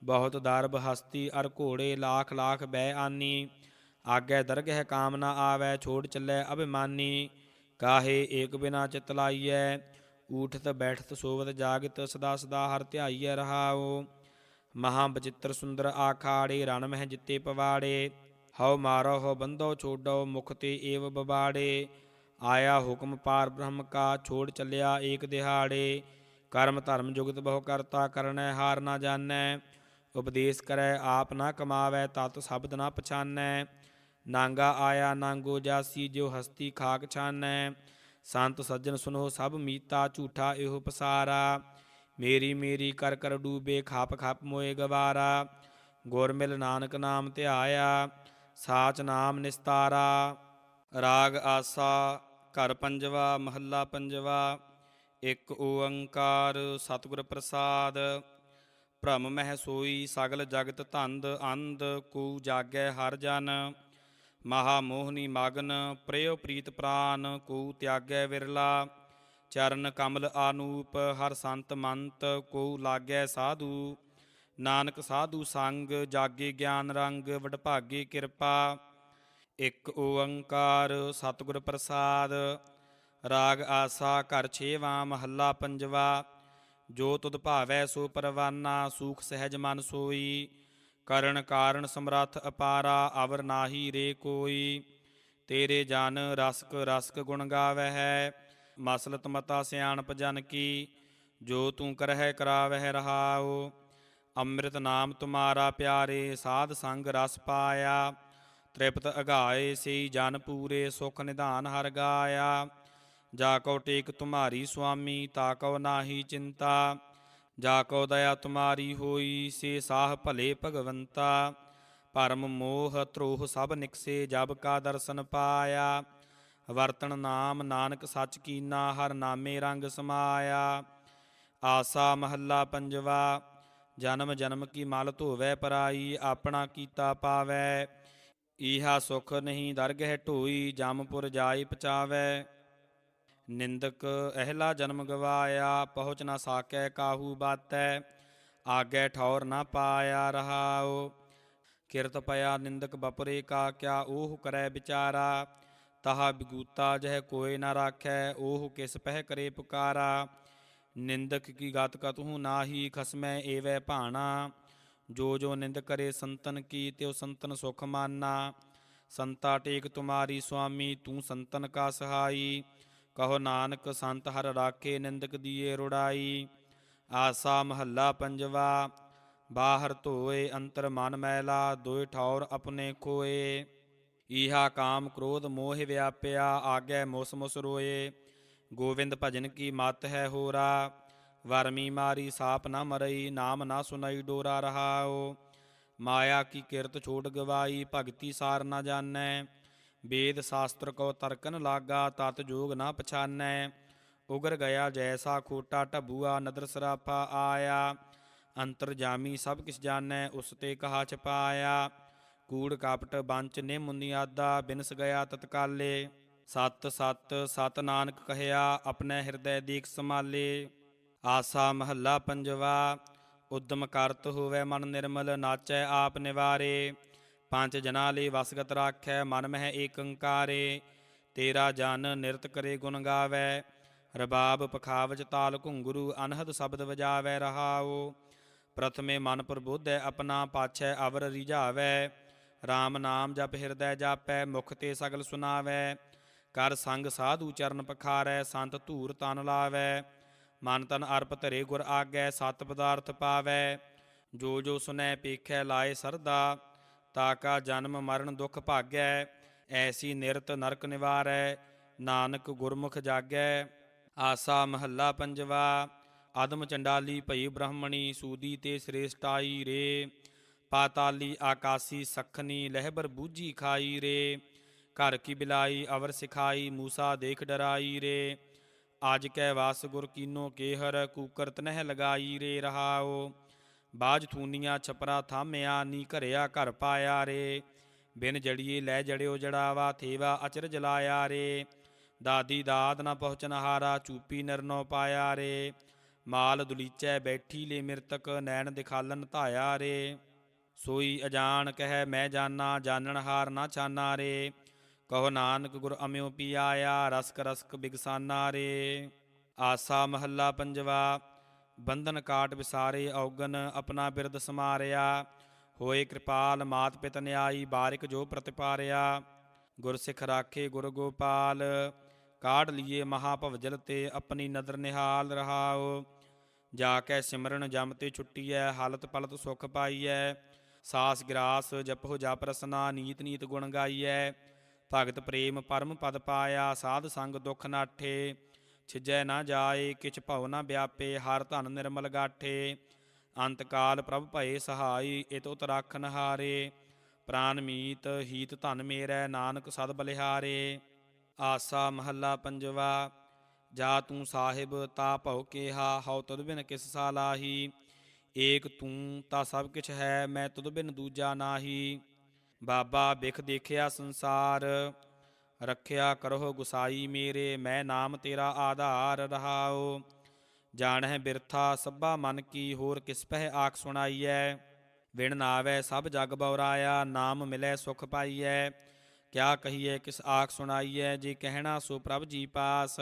ਬਹੁਤ ਦਰਬ ਹਸਤੀ ਅਰ ਘੋੜੇ ਲਾਖ ਲਾਖ ਬੈ ਆਨੀ। ਆਗੇ ਦਰਗਹਿ ਕਾਮਨਾ ਆਵੈ, ਛੋੜ ਚੱਲੈ ਅਭਿਮਾਨੀ। ਕਾਹੇ ਏਕ ਬਿਨਾ ਚਿਤ ਲਾਈਐ, ਊਠਤ ਬੈਠਤ ਸੋਵਤ ਜਾਗਤ ਸਦਾ ਸਦਾ ਹਰ ਧਿਆਈਐ ਰਹਾਓ ਮਹਾ ਬਚਿੱਤਰ ਸੁੰਦਰ ਆਖਾੜੇ, ਰਣ ਮਹਿ ਜਿੱਤੇ ਪਵਾੜੇ। ਹਉ ਮਾਰੋ ਹੋ ਬੰਧੋ, ਛੋਡੋ, ਮੁਖ ਤੇ ਏਵ ਬਬਾੜੇ। ਆਇਆ ਹੁਕਮ ਪਾਰ ਬ੍ਰਹਮ ਕਾ, ਛੋੜ ਚੱਲਿਆ ਏਕ ਦਿਹਾੜੇ। ਕਰਮ ਧਰਮ ਜੁਗਤ ਬਹੁ ਕਰਤਾ ਕਰਨੈ, ਹਾਰ ਨਾ ਜਾਣੈ। ਉਪਦੇਸ਼ ਕਰੈ, ਆਪ ਨਾ ਕਮਾਵੈ, ਤਤ ਸ਼ਬਦ ਨਾ ਪਛਾਨੈ। ਨਾਂਗਾ ਆਇਆ, ਨਾਂਗੋ ਜਾਸੀ ਜੋ ਹਸਤੀ ਖਾਕ ਛਾਨੈ। ਸੰਤ ਸੱਜਣ ਸੁਨੋ, ਸਭ ਮੀਤਾ ਝੂਠਾ ਇਹੋ ਪਸਾਰਾ। ਮੇਰੀ ਮੇਰੀ ਕਰ ਕਰ ਡੂਬੇ, ਖਾਪ ਖਾਪ ਮੋਏ ਗਵਾਰਾ। ਗੁਰ ਮਿਲ ਨਾਨਕ ਨਾਮ ਧਿਆਇਆ, ਸਾਚ ਨਾਮ ਨਿਸਤਾਰਾ। ਰਾਗ ਆਸਾ, ਘਰ ਪੰਜਵਾ, ਮਹੱਲਾ ਪੰਜਵਾ। ਇੱਕ ਓੰਕਾਰ ਸਤਿਗੁਰ ਪ੍ਰਸਾਦ, ਭ੍ਰਮ ਮਹਿ ਸੋਈ ਸਗਲ ਜਗਤ ਧੰਦ ਅੰਧ, ਕੂ ਜਾਗੈ ਹਰ ਜਨ, ਮਹਾ ਮੋਹਨੀ ਮਗਨ ਪ੍ਰਯੋ ਪ੍ਰੀਤ ਪ੍ਰਾਨ, ਕੋ ਤਿਆਗੈ ਵਿਰਲਾ, ਚਰਨ ਕਮਲ ਆਨੂਪ, ਹਰ ਸੰਤ ਮੰਤ, ਕੋ ਲਾਗੈ ਸਾਧੂ, ਨਾਨਕ ਸਾਧੂ ਸੰਗ, ਜਾਗੇ ਗਿਆਨ ਰੰਗ, ਵਡਭਾਗੇ ਕਿਰਪਾ। ਇੱਕ ਓੰਕਾਰ ਸਤਿਗੁਰ ਪ੍ਰਸਾਦ ਰਾਗ ਆਸਾ ਘਰ ਛੇਵਾਂ, ਮਹੱਲਾ ਪੰਜਵਾ। ਜੋ ਤੁਧ ਭਾਵੈ ਸੋ ਪਰਵਾਨਾ, ਸੂਖ ਸਹਿਜ ਮਨ ਸੋਈ। ਕਰਨ ਕਾਰਨ ਸਮਰੱਥ ਅਪਾਰਾ, ਅਵਰ ਨਾਹੀ ਰੇ ਕੋਈ। ਤੇਰੇ ਜਨ ਰਸਕ ਰਸਕ ਗੁਣ ਗਾਵਹਿ, ਮਸਲਤ ਮਤਾ ਸਿਆਣਪ ਜਨ ਕੀ। ਜੋ ਤੂੰ ਕਰਹਿ ਕਰਾਵਹਿ ਰਹਾਉ, ਅੰਮ੍ਰਿਤ ਨਾਮ ਤੁਮਾਰਾ ਪਿਆਰੇ, ਸਾਧ ਸੰਗ ਰਸ ਪਾਇਆ। ਤ੍ਰਿਪਤ ਅਗਾਏ ਸਈ ਜਨ ਪੂਰੇ, ਸੁਖ ਨਿਧਾਨ ਹਰ ਗਾਇਆ। ਜਾ ਕੋ ਟੇਕ ਤੁਮਾਰੀ ਸੁਆਮੀ, ਤਾ ਕੋ ਨਾਹੀ ਚਿੰਤਾ। ਜਾ ਕੋ ਦਇਆ ਤੁਮਾਰੀ ਹੋਈ, ਸੇ ਸਾਹ ਭਲੇ ਭਗਵੰਤਾ। ਭਰਮ ਮੋਹ ਧਰੋਹ ਸਭ ਨਿਕਸੇ, ਜਬ ਕਾ ਦਰਸ਼ਨ ਪਾਇਆ। ਵਰਤਣ ਨਾਮ ਨਾਨਕ ਸੱਚ ਕੀਨਾ, ਹਰ ਨਾਮੇ ਰੰਗ ਸਮਾਇਆ। ਆਸਾ ਮਹੱਲਾ ਪੰਜਵਾ, ਜਨਮ ਜਨਮ ਕੀ ਮਲ ਧੋਵੈ ਪਰਾਈ, ਆਪਣਾ ਕੀਤਾ ਪਾਵੈ। ਈਹਾ ਸੁਖ ਨਹੀਂ ਦਰਗਹਿ ਢੋਈ, ਜਮਪੁਰ ਜਾਈ ਪਚਾਵੈ। ਨਿੰਦਕ ਅਹਿਲਾ ਜਨਮ ਗਵਾਇਆ, ਪਹੁੰਚ ਨਾ ਸਾਕੈ ਕਾਹੂ ਬਾਤੈ, ਆਗੇ ਠੌਰ ਨਾ ਪਾਇਆ ਰਹਾਉ। ਕਿਰਤ ਪਿਆ ਨਿੰਦਕ ਬਪਰੇ ਕਾ ਕਿਆ ਓਹ ਕਰੈ ਵਿਚਾਰਾ, ਤਹਾ ਬਿਗੂਤਾ ਜਹ ਕੋਏ ਨਾ ਰਾਖੈ, ਓਹ ਕਿਸ ਪਹਿ ਕਰੇ ਪੁਕਾਰਾ। ਨਿੰਦਕ ਕੀ ਗਤ ਕਤਹੂ ਨਾਹੀ ਖਸਮੈ ਏਵੈ ਭਾਣਾ, ਜੋ ਜੋ ਨਿੰਦ ਕਰੇ ਸੰਤਨ ਕੀ ਤਿਉ ਸੰਤਨ ਸੁਖ ਮਾਨਾ। ਸੰਤਾ ਟੇਕ ਤੁਮਾਰੀ ਸੁਆਮੀ, ਤੂੰ ਸੰਤਨ ਕਾ ਸਹਾਈ। ਕਹੋ ਨਾਨਕ ਸੰਤ ਹਰ ਰਾਖੇ ਨਿੰਦਕ ਦੀਏ ਰੁੜਾਈ, ਆਸਾ ਮਹੱਲਾ ਪੰਜਵਾ, ਬਾਹਰ ਧੋਏ ਅੰਤਰ ਮਨ ਮੈਲਾ, ਦੋਇ ਠੌਰ ਆਪਣੇ ਕੋਏ ਈਹਾ ਕਾਮ ਕ੍ਰੋਧ ਮੋਹ ਵਿਆਪਿਆ, ਆਗੇ ਮੁਸ ਮੁਸ ਰੋਏ। ਗੋਵਿੰਦ ਭਜਨ ਕੀ ਮਤ ਹੈ ਹੋਰਾ ਵਰਮੀ ਮਾਰੀ ਸਾਪ ਨਾ ਮਰਈ, ਨਾਮ ਨਾ ਸੁਨਾਈ ਡੋਰਾ ਰਹਾਓ ਮਾਇਆ ਕੀ ਕਿਰਤ ਛੋਟ ਗਵਾਈ, ਭਗਤੀ ਸਾਰ ਨਾ ਜਾਣੈ। ਵੇਦ ਸ਼ਾਸਤਰ ਕੋ ਤਰਕਨ ਲਾਗਾ, ਤਤ ਜੋਗ ਨਾ ਪਛਾਨੈ। ਉਗਰ ਗਿਆ ਜੈਸਾ ਖੋਟਾ ਢਬੂਆ, ਨਦਰ ਸਰਾਪਾ ਆਇਆ। ਅੰਤਰਜਾਮੀ ਸਭ ਕਿਛ ਜਾਣੈ, ਉਸ ਤੇ ਕਹਾ ਛਪਾਇਆ। ਕੂੜ ਕਾਪਟ ਬੰਚ ਨੇ ਮੁਨੀਆਦਾ ਬਿਨਸ ਗਿਆ ਤਤਕਾਲੇ। ਸਤ ਸਤ ਸਤ ਨਾਨਕ ਕਹਿਆ, ਆਪਣੇ ਹਿਰਦੈ ਦੀਖ ਸੰਭਾਲੇ। ਆਸਾ ਮਹੱਲਾ ਪੰਜਵਾ, ਉਦਮ ਕਰਤ ਹੋਵੇ ਮਨ ਨਿਰਮਲ, ਨਾਚੈ ਆਪ ਨਿਵਾਰੇ। ਪੰਜ ਜਨਾ ਲਈ ਵਸਗਤ ਰਾਖੈ, ਮਨ ਮਹਿ ਏਕੰਕਾਰੇ, ਤੇਰਾ ਜਨ ਨਿਰਤ ਕਰੇ ਗੁਣ ਗਾਵੇ। ਰਬਾਬ ਪਖਾਵਜ ਤਾਲ ਘੁੰਗਰੂ, ਅਨਹਦ ਸ਼ਬਦ ਵਜਾਵੇ ਰਹਾਓ ਪ੍ਰਥਮੇ ਮਨ ਪ੍ਰਬੋਧੈ, ਆਪਣਾ ਪਾਛੈ ਅਵਰ ਰਿਝਾਵੈ। RAM ਨਾਮ ਜਪ ਹਿਰਦੈ ਜਾਪੈ, ਮੁਖ ਤੇ ਸਗਲ ਸੁਨਾਵੈ। ਕਰ ਸੰਗ ਸਾਧੂ ਚਰਨ ਪਖਾਰੈ, ਸੰਤ ਧੂਰ ਤਨ ਲਾਵੈ। ਮਨ ਤਨ ਅਰਪ ਧਰੇ ਗੁਰ ਆਗੈ, ਸਤ ਪਦਾਰਥ ਪਾਵੈ। ਜੋ ਜੋ ਸੁਨੈ ਪੇਖੈ ਲਾਏ ਸਰਦਾ ਤਾਕਾ ਜਨਮ ਮਰਨ ਦੁਖ ਭਾਗੈ, ਐਸੀ ਨਿਰਤ ਨਰਕ ਨਿਵਾਰੈ, ਨਾਨਕ ਗੁਰਮੁਖ ਜਾਗੈ, ਆਸਾ ਮਹੱਲਾ ਪੰਜਵਾ, ਆਦਮ ਚੰਡਾਲੀ ਭਈ ਬ੍ਰਾਹਮਣੀ, ਸੂਦੀ ਤੇ ਸ੍ਰੇਸ਼ਟਾਈ ਰੇ, ਪਾਤਾਲੀ ਆਕਾਸੀ ਸਖਨੀ ਲਹਿਬਰ ਬੂਝੀ ਖਾਈ ਰੇ, ਘਰ ਕੀ ਬਿਲਾਈ ਅਵਰ ਸਿਖਾਈ ਮੂਸਾ ਦੇਖ ਡਰਾਈ ਰੇ, ਆਜ ਕੈ ਵਾਸ ਗੁਰ ਕੀਨੋ ਕੇਹਰ ਕੂਕਰ ਤਨਹਿ ਲਗਾਈ ਰੇ ਰਹਾਓ ਬਾਜ ਥੂਨੀਆਂ, ਛਪਰਾ ਥਾਮਿਆ, ਨੀ ਘਰਿਆ ਘਰ ਪਾਇਆ ਰੇ। ਬਿਨ ਜੜੀਏ ਲੈ ਜੜਿਓ ਜੜਾਵਾ, ਥੇਵਾ ਅਚਰ ਜਲਾਇਆ ਰੇ। ਦਾਦੀ ਦਾਦ ਨਾ ਪਹੁੰਚਨ ਹਾਰਾ, ਚੂਪੀ ਨਿਰਨੋ ਪਾਇਆ ਰੇ। ਮਾਲ ਦੁਲੀਚੈ ਬੈਠੀ ਲੇ ਮਿਰਤਕ, ਨੈਣ ਦਿਖਾਲਨ ਧਾਇਆ ਰੇ। ਸੋਈ ਅਜਾਨ ਕਹਿ ਮੈਂ ਜਾਣਾ ਜਾਣਨ ਹਾਰ ਨਾ ਛਾਨਾ ਰੇ। ਕਹੋ ਨਾਨਕ ਗੁਰ ਅਮਿਓ ਪੀ ਆਇਆ, ਰਸਕ ਰਸਕ ਬਿਗਸਾਨਾ ਰੇ। ਆਸਾ ਮਹੱਲਾ ਪੰਜਵਾ ਬੰਧਨ ਕਾਟ ਵਿਸਾਰੇ ਔਗਨ ਆਪਣਾ ਬਿਰਦ ਸਮਾਰਿਆ। ਹੋਏ ਕਿਰਪਾਲ ਮਾਤ ਪਿਤ ਨਿਆਈ ਬਾਰਿਕ ਜੋ ਪ੍ਰਤਿਪਾਰਿਆ। ਗੁਰ ਸਿੱਖ ਰਾਖੇ ਗੁਰ ਗੋਪਾਲ, ਕਾਢ ਲਿਏ ਮਹਾ ਭਵਜਲ ਤੇ ਆਪਣੀ ਨਦਰ ਨਿਹਾਲ ਰਹਾਓ ਜਾ ਕੇ ਸਿਮਰਨ ਜਮ ਤੇ ਛੁੱਟੀਐ, ਹਾਲਤ ਪਲਤ ਸੁਖ ਪਾਈਐ। ਸਾਸ ਗਰਾਸ ਜਪੋ ਜਪ ਰਸਨਾ, ਨੀਤ ਨੀਤ ਗੁਣ ਗਾਈਐ। ਭਗਤ ਪ੍ਰੇਮ ਪਰਮ ਪਦ ਪਾਇਆ, ਸਾਧ ਸੰਗ ਦੁਖ ਨਾਠੇ। ਛਿਜੈ ਨਾ ਜਾਏ, ਕਿਛ ਭਉ ਨਾ ਵਿਆਪੇ, ਹਰ ਧਨ ਨਿਰਮਲ ਗਾਠੇ। ਅੰਤ ਕਾਲ ਪ੍ਰਭ ਭਏ ਸਹਾਈ, ਇਤ ਉਤ ਰਾਖਨ ਹਾਰੇ। ਪ੍ਰਾਨ ਮੀਤ, ਹੀਤ ਧਨ ਮੇਰੈ, ਨਾਨਕ ਸਦ ਬਲਿਹਾਰੇ। ਆਸਾ ਮਹੱਲਾ ਪੰਜਵਾ, ਜਾ ਤੂੰ ਸਾਹਿਬ, ਤਾ ਭਉ ਕੇਹਾ, ਹਉ ਤਦ ਬਿਨ ਕਿਸ ਸਾਲਾਹੀ ਏਕ ਤੂੰ, ਤਾ ਸਭ ਕਿਛ ਹੈ, ਮੈਂ ਤੁਧ ਬਿਨ ਦੂਜਾ ਨਾਹੀ। ਬਾਬਾ ਬਿਖ ਦੇਖਿਆ ਸੰਸਾਰ ਰੱਖਿਆ ਕਰੋ ਗੁਸਾਈ ਮੇਰੇ, ਮੈਂ ਨਾਮ ਤੇਰਾ ਆਧਾਰ ਰਹਾਓ ਜਾਣਹਿ ਬਿਰਥਾ ਸਭਾ ਮਨ ਕੀ, ਹੋਰ ਕਿਸ ਪਹਿ ਆਖ ਸੁਣਾਈਐ। ਵਿਣ ਨਾਵੈ ਸਭ ਜਗ ਬਉਰਾਇਆ ਨਾਮ ਮਿਲੈ ਸੁਖ ਪਾਈਐ। ਕਿਆ ਕਹੀਏ ਕਿਸ ਆਖ ਸੁਣਾਈਐ, ਜੇ ਕਹਿਣਾ ਸੋ ਪ੍ਰਭ ਜੀ ਪਾਸ।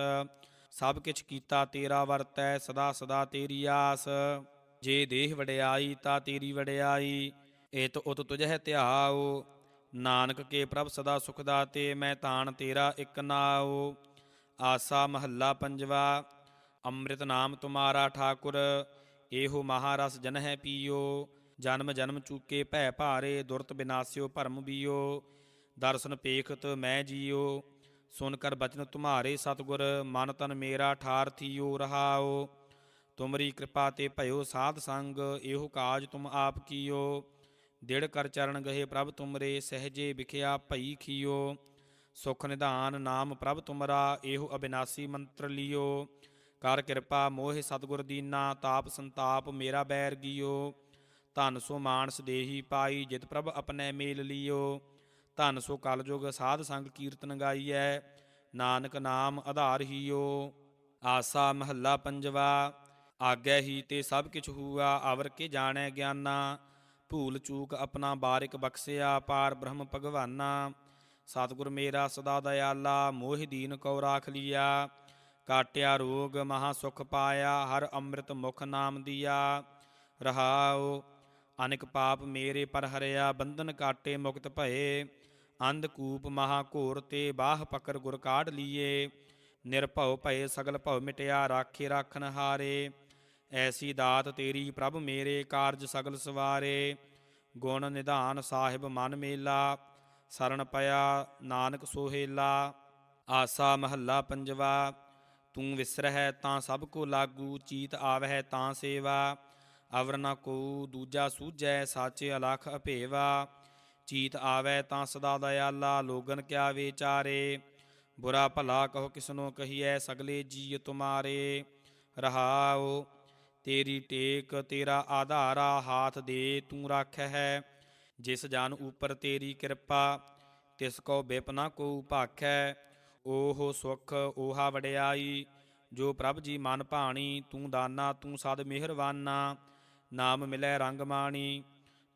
ਸਭ ਕਿਛ ਕੀਤਾ ਤੇਰਾ ਵਰਤੈ, ਸਦਾ ਸਦਾ ਤੇਰੀ ਆਸ। ਜੇ ਦੇਹ ਵਡਿਆਈ, ਤਾਂ ਤੇਰੀ ਵਡਿਆਈ। ਏਤ ਉਤ ਤੁਝਹਿ ਧਿਆਓ ਨਾਨਕ ਕੇ ਪ੍ਰਭ ਸਦਾ ਸੁਖ ਦਾਤੇ ਮੈਂ ਤਾਣ ਤੇਰਾ ਇਕ ਨਾਉ। ਆਸਾ ਮਹੱਲਾ ਪੰਜਵਾ, ਅੰਮ੍ਰਿਤ ਨਾਮ ਤੁਮਾਰਾ ਠਾਕੁਰ, ਇਹੋ ਮਹਾਰਸ ਜਨ ਹੈ ਪੀਓ। ਜਨਮ ਜਨਮ ਚੂਕੇ ਭੈ ਭਾਰੇ, ਦੁਰਤ ਬਿਨਾਸਿਓ ਭਰਮ ਬੀਓ। ਦਰਸ਼ਨ ਪੇਖਤ ਮੈਂ ਜੀਓ, ਸੁਨ ਕਰ ਬਚਨ ਤੁਮਾਰੇ ਸਤਗੁਰ, ਮਨ ਤਨ ਮੇਰਾ ਠਾਰ ਥੀਓ ਰਹਾਓ। ਤੁਮਰੀ ਕਿਰਪਾ ਤੇ ਭਇਓ ਸਾਧ ਸੰਗ, ਇਹੋ ਕਾਜ ਤੁਮ ਆਪ ਕੀਓ। ਦਿੜ ਕਰ ਚਰਨ ਗਏ ਪ੍ਰਭ ਤੁਮਰੇ, ਸਹਜੇ ਵਿਖਿਆ ਭਈ ਖੀਓ। ਸੁਖ ਨਿਧਾਨ ਨਾਮ ਪ੍ਰਭ ਤੁਮਰਾ, ਇਹੋ ਅਬਿਨਾਸੀ ਮੰਤਰ ਲਿਓ। ਕਰ ਕਿਰਪਾ ਮੋਹਿ ਸਤਗੁਰ ਦੀਨਾ, ਤਾਪ ਸੰਤਾਪ ਮੇਰਾ ਬੈਰ ਗਿਓ। ਧਨ ਸੋ ਮਾਨਸ ਦੇਹੀ ਪਾਈ, ਜਿਤ ਪ੍ਰਭ ਆਪਣੇ ਮੇਲ ਲਿਓ। ਧਨ ਸੋ ਕਲਯੁਗ ਸਾਧ ਸੰਗ ਕੀਰਤਨ ਗਾਈਐ, ਨਾਨਕ ਨਾਮ ਆਧਾਰ ਹੀਓ। ਆਸਾ ਮਹੱਲਾ ਪੰਜਵਾ, ਆਗੈ ਹੀ ਤੇ ਸਭ ਕਿਛ ਹੂਆ ਅਵਰ ਕੇ ਜਾਣੈ ਗਿਆਨਾ। ਭੂਲ ਚੂਕ ਆਪਣਾ ਬਾਰਿਕ ਬਖਸਿਆ, ਪਾਰ ਬ੍ਰਹਮ ਭਗਵਾਨਾ। ਸਤਿਗੁਰ ਮੇਰਾ ਸਦਾ ਦਇਆਲਾ, ਮੋਹਿ ਦੀਨ ਕਉ ਰਾਖ ਲਿਆ। ਕਾਟਿਆ ਰੋਗ ਮਹਾ ਸੁਖ ਪਾਇਆ, ਹਰ ਅੰਮ੍ਰਿਤ ਮੁਖ ਨਾਮ ਦੀਆ। ਰਹਾਉ, ਅਨੇਕ ਪਾਪ ਮੇਰੇ ਪਰ ਹਰਿਆ, ਬੰਧਨ ਕਾਟੇ ਮੁਕਤ ਭਏ। ਅੰਧ ਕੂਪ ਮਹਾ ਘੋਰ ਤੇ ਬਾਹ ਪਕਰ ਗੁਰ ਕਾਢ ਲੀਏ। ਨਿਰਭਉ ਭਏ ਸਗਲ ਭਉ ਮਿਟਿਆ, ਰਾਖੇ ਰਾਖਨ ਹਾਰੇ। ਐਸੀ ਦਾਤ ਤੇਰੀ ਪ੍ਰਭ ਮੇਰੇ ਕਾਰਜ ਸਗਲ ਸਵਾਰੇ। ਗੁਣ ਨਿਧਾਨ ਸਾਹਿਬ ਮਨ ਮੇਲਾ ਸਰਣ ਪਿਆ ਨਾਨਕ ਸੋਹੇਲਾ। ਆਸਾ ਮਹੱਲਾ ਪੰਜਵਾ, ਤੂੰ ਵਿਸਰਹਿ ਤਾਂ ਸਭ ਕੋ ਲਾਗੂ, ਚੀਤ ਆਵਹਿ ਤਾਂ ਸੇਵਾ। ਅਵਰ ਨ ਕੋ ਦੂਜਾ ਸੂਝੈ, ਸਾਚੇ ਅਲਖ ਅਭੇਵਾ। ਚੀਤ ਆਵੈ ਤਾਂ ਸਦਾ ਦਇਆਲਾ, ਲੋਗਨ ਕਿਆ ਵਿਚਾਰੇ। ਬੁਰਾ ਭਲਾ ਕਹੋ ਕਿਸਨੋ ਕਹੀਐ, ਸਗਲੇ ਜੀ ਤੁਮਾਰੇ। ਰਹਾਓ ਤੇਰੀ ਟੇਕ, ਤੇਰਾ ਆਧਾਰਾ ਹਾਥ ਦੇ ਤੂੰ ਰੱਖ ਹੈ। ਜਿਸ ਜਨ ਉਪਰ ਤੇਰੀ ਕਿਰਪਾ, ਤਿਸ ਕੋ ਬਿਪਨਾ ਕੋ ਭਾਖੈ। ਓਹ ਸੁਖ, ਓਹਾ ਵਡਿਆਈ, ਜੋ ਪ੍ਰਭ ਜੀ ਮਨ ਭਾਣੀ, ਤੂੰ ਦਾਨਾ, ਤੂੰ ਸਦ ਮਿਹਰਵਾਨਾ ਨਾਮ ਮਿਲੈ ਰੰਗ ਮਾਣੀ,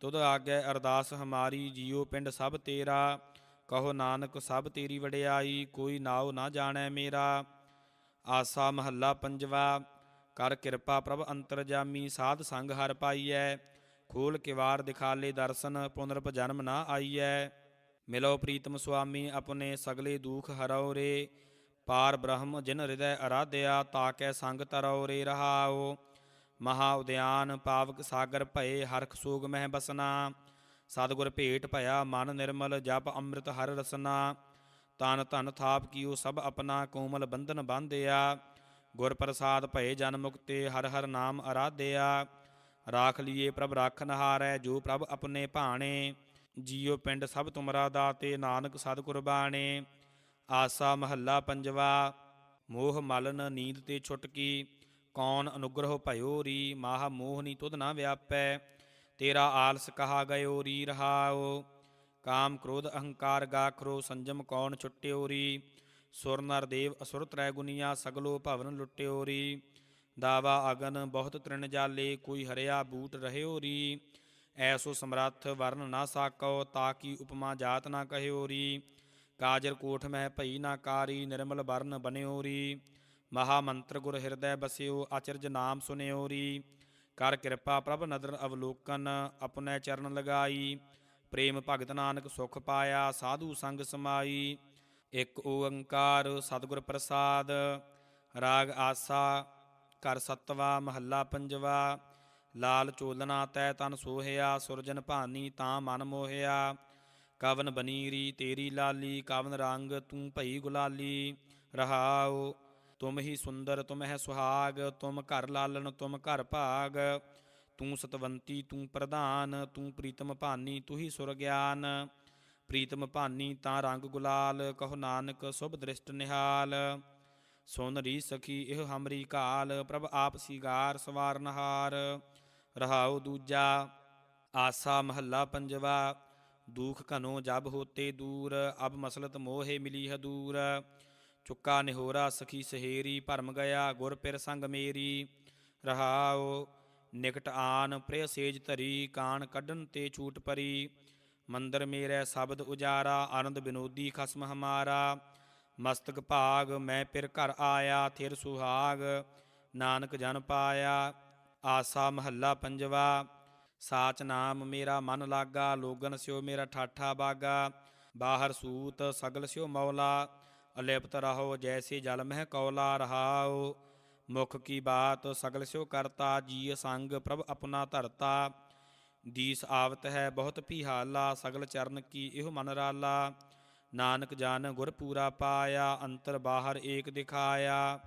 ਤੁਧ ਆਗੇ ਅਰਦਾਸ ਹਮਾਰੀ, ਜੀਉ ਪਿੰਡ ਸਭ ਤੇਰਾ। ਕਹੋ ਨਾਨਕ, ਸਭ ਤੇਰੀ ਵਡਿਆਈ, ਕੋਈ ਨਾਉ ਨਾ ਜਾਣੈ ਮੇਰਾ। ਆਸਾ ਮਹੱਲਾ ਪੰਜਵਾ ਕਰ ਕਿਰਪਾ ਪ੍ਰਭ ਅੰਤਰਜਾਮੀ ਸਾਧ ਸੰਗ ਹਰ ਪਾਈਐ, ਖੋਲ ਕਿਵਾਰ ਦਿਖਾਲੇ ਦਰਸ਼ਨ ਪੁਨਰਪ ਜਨਮ ਨਾ ਆਈਐ। ਮਿਲੋ ਪ੍ਰੀਤਮ ਸੁਆਮੀ, ਆਪਣੇ ਸਗਲੇ ਦੁਖ ਹਰਉ ਰੇ। ਪਾਰ ਬ੍ਰਹਮ ਜਿਨ ਹਿਰਦੈ ਅਰਾਧਿਆ ਤਾਕੈ ਸੰਗ ਤਰਉ ਰੇ ਰਹਾਓ। ਮਹਾ ਉਦਿਆਨ ਪਾਵਕ ਸਾਗਰ ਭਏ, ਹਰਖ ਸੋਗ ਮਹਿ ਬਸਨਾ। ਸਤਿਗੁਰ ਭੇਟ ਭਇਆ ਮਨ ਨਿਰਮਲ, ਜਪ ਅੰਮ੍ਰਿਤ ਹਰ ਰਸਨਾ। ਤਨ ਧਨ ਥਾਪ ਕੀਓ ਸਭ ਆਪਣਾ, ਕੋਮਲ ਬੰਧਨ ਬਾਂਧਿਆ। ਗੁਰ ਪ੍ਰਸਾਦ ਭਏ ਜਨ ਮੁਕਤੇ, ਹਰ ਹਰ ਨਾਮ ਅਰਾਧਿਆ। ਰਾਖ ਲੀਏ ਪ੍ਰਭ ਰਾਖਨ ਹਾਰੈ ਜੋ ਪ੍ਰਭ ਆਪਣੇ ਭਾਣੇ, ਜੀਉ ਪਿੰਡ ਸਭ ਤੁਮਰਾ ਦਾਤੇ, ਨਾਨਕ ਸਦ ਕੁਰਬਾਨੇ ਆਸਾ ਮਹੱਲਾ ਪੰਜਵਾ, ਮੋਹ ਮਲਨ ਨੀਂਦ ਤੇ ਛੁਟਕੀ ਕੌਣ ਅਨੁਗ੍ਰਹ ਭਇਓ ਰੀ, ਮਾਹ ਮੋਹ ਨੀ ਤੁਧ ਨਾ ਵਿਆਪੈ। ਤੇਰਾ ਆਲਸ ਕਹਾ ਗਇਓ ਰੀ ਰਹਾਓ ਕਾਮ ਕ੍ਰੋਧ ਅਹੰਕਾਰ ਗਾਖਰੋ, ਸੰਜਮ ਕੌਣ ਛੁਟਿਓ ਰੀ। ਸੁਰ ਨਰ ਦੇਵ ਅਸੁਰ ਤ੍ਰੈ ਗੁਨੀਆ, ਸਗਲੋ ਭਵਨ ਲੁੱਟਿਓਰੀ। ਦਾਵਾ ਅਗਨ ਬਹੁਤ ਤ੍ਰਿਣ ਜਾਲੇ, ਕੋਈ ਹਰਿਆ ਬੂਟ ਰਹਿਓ ਐਸੋ ਸਮਰੱਥ ਵਰਨ ਨਾ ਸਾਕੋ ਤਾਕੀ ਉਪਮਾ ਜਾਤ ਨਾ ਕਹਿਓਰੀ। ਕਾਜਰ ਕੋਠ ਮਹਿ ਭਈ ਨਾ ਕਾਰੀ, ਨਿਰਮਲ ਵਰਨ ਬਨਿਓਰੀ। ਮਹਾ ਮੰਤਰ ਗੁਰ ਹਿਰਦੈ ਬਸਿਓ ਅਚਰਜ ਨਾਮ ਸੁਨਿਓਰੀ। ਕਰ ਕਿਰਪਾ ਪ੍ਰਭ ਨਦਰ ਅਵਲੋਕਨ ਆਪਣੇ ਚਰਨ ਲਗਾਈ। ਪ੍ਰੇਮ ਭਗਤ ਨਾਨਕ ਸੁਖ ਪਾਇਆ, ਸਾਧੂ ਸੰਗ ਸਮਾਈ। ਇੱਕ ਓੰਕਾਰ ਸਤਿਗੁਰ ਪ੍ਰਸਾਦ, ਰਾਗ ਆਸਾ ਕਰ ਸਤਵਾ, ਮਹੱਲਾ ਪੰਜਵਾ, ਲਾਲ ਚੋਲਨਾ ਤੈ ਤਨ ਸੋਹਿਆ, ਸੁਰਜਨ ਭਾਨੀ ਤਾਂ ਮਨ ਮੋਹਿਆ, ਕਵਨ ਬਨੀਰੀ ਤੇਰੀ ਲਾਲੀ, ਕਵਨ ਰੰਗ ਤੂੰ ਭਈ ਗੁਲਾਲੀ, ਰਹਾਉ, ਤੁਮ ਹੀ ਸੁੰਦਰ, ਤੁਮ ਹੈ ਸੁਹਾਗ, ਤੁਮ ਘਰ ਲਾਲਣ, ਤੁਮ ਘਰ ਭਾਗ, ਤੂੰ ਸਤਵੰਤੀ, ਤੂੰ ਪ੍ਰਧਾਨ, ਤੂੰ ਪ੍ਰੀਤਮ ਭਾਨੀ, ਤੂੰ ਹੀ ਸੁਰ ਗਿਆਨ ਪ੍ਰੀਤਮ ਭਾਨੀ ਤਾਂ ਰੰਗ ਗੁਲਾਲ, ਕਹੋ ਨਾਨਕ ਸੁਭ ਦ੍ਰਿਸ਼ਟ ਨਿਹਾਲ। ਸੁਨ ਰੀ ਸਖੀ ਇਹ ਹਮਰੀ ਕਾਲ ਪ੍ਰਭ ਆਪ ਸੀਗਾਰ ਸਵਾਰਨਹਾਰ ਰਹਾਉ ਦੂਜਾ, ਆਸਾ ਮਹੱਲਾ ਪੰਜਵਾ, ਦੁਖ ਘਨੋ ਜਬ ਹੋਤੇ ਦੂਰ, ਅਬ ਮਸਲਤ ਮੋਹੇ ਮਿਲੀ ਹਦੂਰ। ਚੁੱਕਾ ਨਿਹੋਰਾ ਸਖੀ ਸਹੇਰੀ, ਭਰਮ ਗਿਆ ਗੁਰ ਪਿਰ ਸੰਗ ਮੇਰੀ। ਰਹਾਉ ਨਿਕਟ ਆਨ, ਪ੍ਰਿਯ ਸੇਜ ਧਰੀ ਕਾਣ ਕੱਢਨ ਤੇ ਛੂਟ ਪਰੀ। ਮੰਦਰ ਮੇਰਾ ਸ਼ਬਦ ਉਜਾਰਾ, ਆਨੰਦ ਬਿਨੋਦੀ ਖਸਮ ਹਮਾਰਾ। ਮਸਤਕ ਭਾਗ, ਮੈਂ ਫਿਰ ਘਰ ਆਇਆ, ਥਿਰ ਸੁਹਾਗ, ਨਾਨਕ ਜਨ ਪਾਇਆ। ਆਸਾ ਮਹੱਲਾ ਪੰਜਵਾ, ਸਾਚ ਨਾਮ ਮੇਰਾ ਮਨ ਲਾਗਾ, ਲੋਗਨ ਸਿਓ ਮੇਰਾ ਠਾਠਾ ਬਾਗਾ। ਬਾਹਰ ਸੂਤ, ਸਗਲ ਸਿਓ ਮੌਲਾ, ਅਲਿਪਤ ਰਹੋ, ਜੈਸੇ ਜਲ ਮਹਿ ਕੌਲਾ ਰਹਾਓ ਮੁਖ ਕੀ ਬਾਤ, ਸਗਲ ਸਿਓ ਕਰਤਾ ਜੀ ਸੰਗ ਪ੍ਰਭ ਆਪਣਾ ਧਰਤਾ। ਦੀਸ ਆਵਤ ਹੈ, ਬਹੁਤ ਭੀਹਾਲਾ ਸਗਲ ਚਰਨ ਕੀ ਇਹੋ ਮਨ ਰਾਲਾ। ਨਾਨਕ ਜਨ ਗੁਰ ਪੂਰਾ ਪਾਇਆ, ਅੰਤਰ ਬਾਹਰ ਏਕ ਦਿਖਾਇਆ।